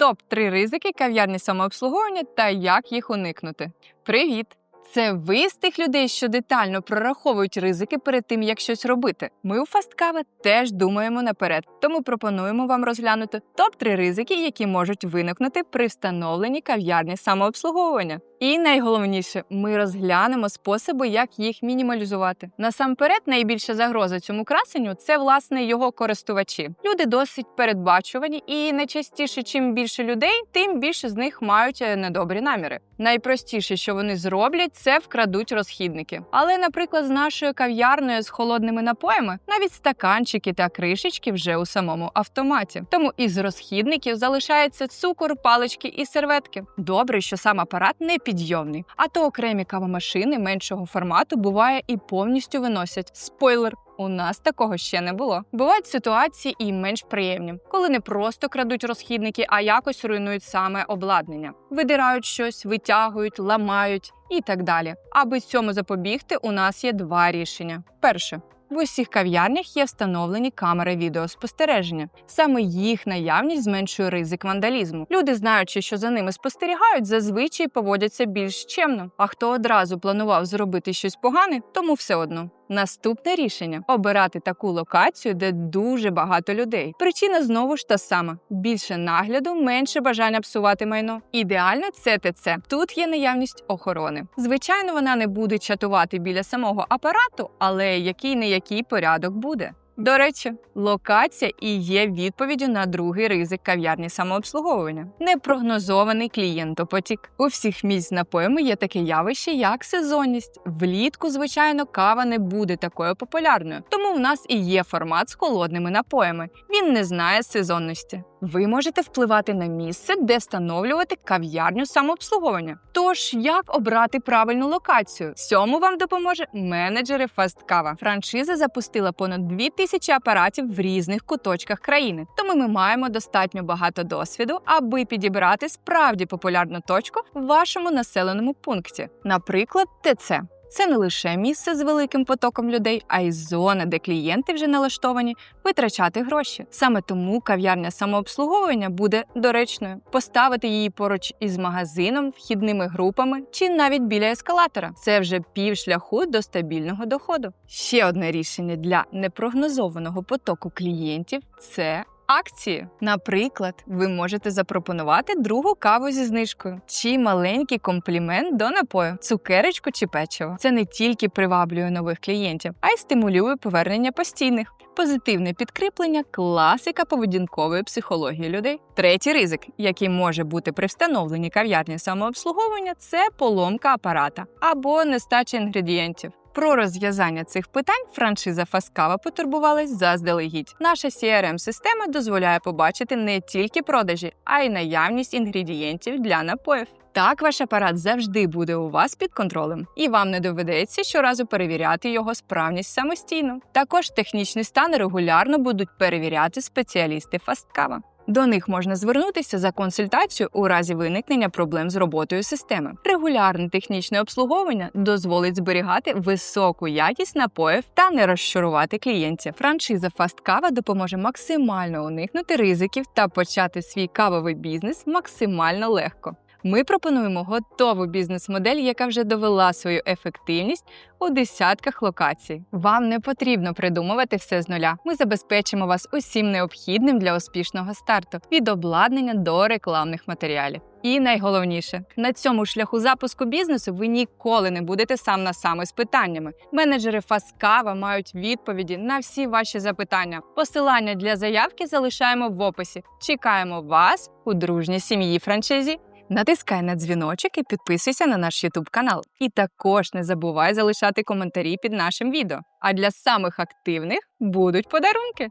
Топ 3 ризики кав'ярні самообслуговування та як їх уникнути. Привіт! Це ви з тих людей, що детально прораховують ризики перед тим, як щось робити. Ми у Фасткава теж думаємо наперед, тому пропонуємо вам розглянути топ 3 ризики, які можуть виникнути при встановленні кав'ярні самообслуговування. І найголовніше, ми розглянемо способи, як їх мінімалізувати. Насамперед, найбільша загроза цьому красенню це власне його користувачі. Люди досить передбачувані, і найчастіше, чим більше людей, тим більше з них мають е, недобрі наміри. Найпростіше, що вони зроблять, це вкрадуть розхідники. Але, наприклад, з нашою кав'ярною з холодними напоями навіть стаканчики та кришечки вже у самому автоматі. Тому із розхідників залишається цукор, палички і серветки. Добре, що сам апарат не підйомний, а то окремі кавомашини меншого формату буває і повністю виносять. Спойлер. У нас такого ще не було. Бувають ситуації і менш приємні, коли не просто крадуть розхідники, а якось руйнують саме обладнання, видирають щось, витягують, ламають і так далі. Аби цьому запобігти, у нас є два рішення: перше. В усіх кав'ярнях є встановлені камери відеоспостереження. Саме їх наявність зменшує ризик вандалізму. Люди, знаючи, що за ними спостерігають, зазвичай поводяться більш чемно. А хто одразу планував зробити щось погане, тому все одно. Наступне рішення обирати таку локацію, де дуже багато людей. Причина знову ж та сама: більше нагляду, менше бажання псувати майно. Ідеально це ТЦ. Тут є наявність охорони. Звичайно, вона не буде чатувати біля самого апарату, але який не який порядок буде. До речі, локація і є відповіддю на другий ризик кав'ярні самообслуговування непрогнозований клієнтопотік. У всіх місць напоями є таке явище, як сезонність. Влітку, звичайно, кава не буде такою популярною, тому в нас і є формат з холодними напоями. Він не знає сезонності. Ви можете впливати на місце, де встановлювати кав'ярню самообслуговування. Тож, як обрати правильну локацію? Цьому вам допоможе менеджери Фасткава. Франшиза запустила понад 2000 апаратів в різних куточках країни, тому ми маємо достатньо багато досвіду, аби підібрати справді популярну точку в вашому населеному пункті, наприклад, ТЦ. Це не лише місце з великим потоком людей, а й зона, де клієнти вже налаштовані витрачати гроші. Саме тому кав'ярня самообслуговування буде доречною. Поставити її поруч із магазином, вхідними групами чи навіть біля ескалатора. Це вже пів шляху до стабільного доходу. Ще одне рішення для непрогнозованого потоку клієнтів це акції. Наприклад, ви можете запропонувати другу каву зі знижкою чи маленький комплімент до напою, цукерочку чи печиво. Це не тільки приваблює нових клієнтів, а й стимулює повернення постійних. Позитивне підкріплення класика поведінкової психології людей. Третій ризик, який може бути при встановленні кав'ярні самообслуговування, це поломка апарата або нестача інгредієнтів. Про розв'язання цих питань франшиза Фаскава потурбувалась заздалегідь. Наша crm система дозволяє побачити не тільки продажі, а й наявність інгредієнтів для напоїв. Так, ваш апарат завжди буде у вас під контролем, і вам не доведеться щоразу перевіряти його справність самостійно. Також технічний стан регулярно будуть перевіряти спеціалісти Фасткава. До них можна звернутися за консультацією у разі виникнення проблем з роботою системи. Регулярне технічне обслуговування дозволить зберігати високу якість напоїв та не розчарувати клієнтів. Франшиза Фасткава допоможе максимально уникнути ризиків та почати свій кавовий бізнес максимально легко. Ми пропонуємо готову бізнес-модель, яка вже довела свою ефективність у десятках локацій. Вам не потрібно придумувати все з нуля. Ми забезпечимо вас усім необхідним для успішного старту від обладнання до рекламних матеріалів. І найголовніше, на цьому шляху запуску бізнесу ви ніколи не будете сам на сам із питаннями. Менеджери Фаскава мають відповіді на всі ваші запитання. Посилання для заявки залишаємо в описі. Чекаємо вас у дружній сім'ї франшизі. Натискай на дзвіночок і підписуйся на наш YouTube канал. І також не забувай залишати коментарі під нашим відео. А для самих активних будуть подарунки.